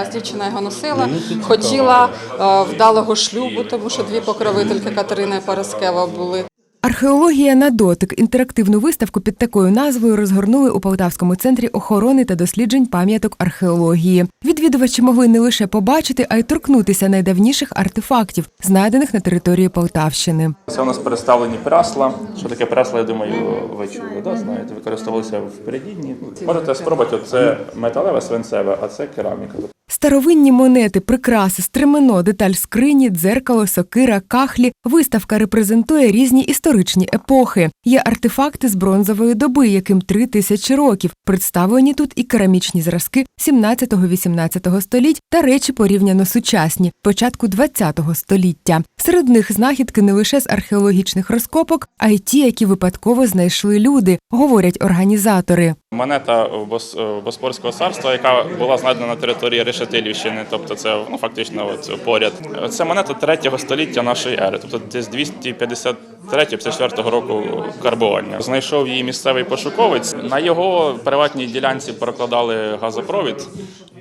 якась дівчина його носила, хотіла е, вдалого шлюбу, тому що дві покровительки Катерина і Параскева були. Археологія на дотик. Інтерактивну виставку під такою назвою розгорнули у Полтавському центрі охорони та досліджень пам'яток археології. Відвідувачі могли не лише побачити, а й торкнутися найдавніших артефактів, знайдених на території Полтавщини. Це у нас представлені прасла. Що таке прасла, я думаю, ви чули, да? знаєте, використовувалися в передінні. Можете спробувати, це металеве свинцеве, а це кераміка. Старовинні монети, прикраси, стремено, деталь скрині, дзеркало, сокира, кахлі. Виставка репрезентує різні історичні епохи. Є артефакти з бронзової доби, яким три тисячі років. Представлені тут і керамічні зразки 17-18 століть та речі порівняно сучасні, початку 20 століття. Серед них знахідки не лише з археологічних розкопок, а й ті, які випадково знайшли люди, говорять організатори. Монета Бос- Боспорського царства, яка була знайдена на території Решетилівщини, тобто це ну, фактично от, поряд. Це монета 3 століття нашої ери, тобто десь 253-54 року карбування. Знайшов її місцевий пошуковець. На його приватній ділянці прокладали газопровід,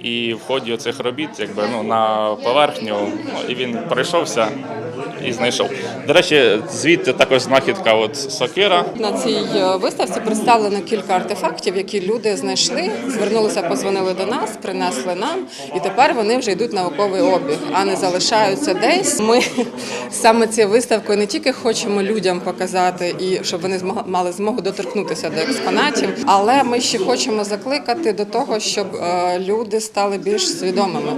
і в ході цих робіт, якби ну на поверхню, ну, і він пройшовся і знайшов. До речі, звідти також знахідка от сокира. На цій е, виставці представлено кілька артефактів, які люди знайшли, звернулися, позвонили до нас, принесли нам, і тепер вони вже йдуть науковий обіг, а не залишаються десь. Ми саме цією виставкою не тільки хочемо людям показати і щоб вони мали змогу доторкнутися до експонатів, але ми ще хочемо закликати до того, щоб е, люди стали більш свідомими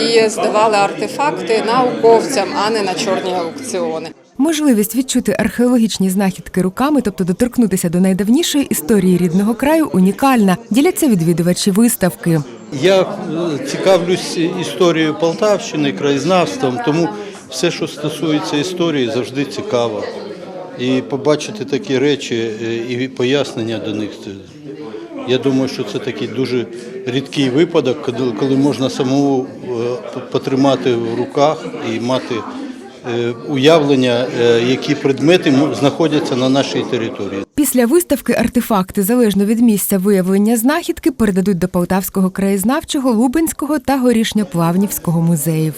і здавали артефакти науковцям, а не на чорні аукціони. Можливість відчути археологічні знахідки руками, тобто доторкнутися до найдавнішої історії рідного краю, унікальна. Діляться відвідувачі виставки. Я е, цікавлюсь історією Полтавщини, краєзнавством, тому все, що стосується історії, завжди цікаво. І побачити такі речі е, і пояснення до них. Я думаю, що це такий дуже рідкий випадок, коли- можна самому е, потримати в руках і мати уявлення, е, які предмети знаходяться на нашій території. Після виставки артефакти, залежно від місця виявлення знахідки, передадуть до Полтавського краєзнавчого, Лубенського та Горішньоплавнівського музеїв.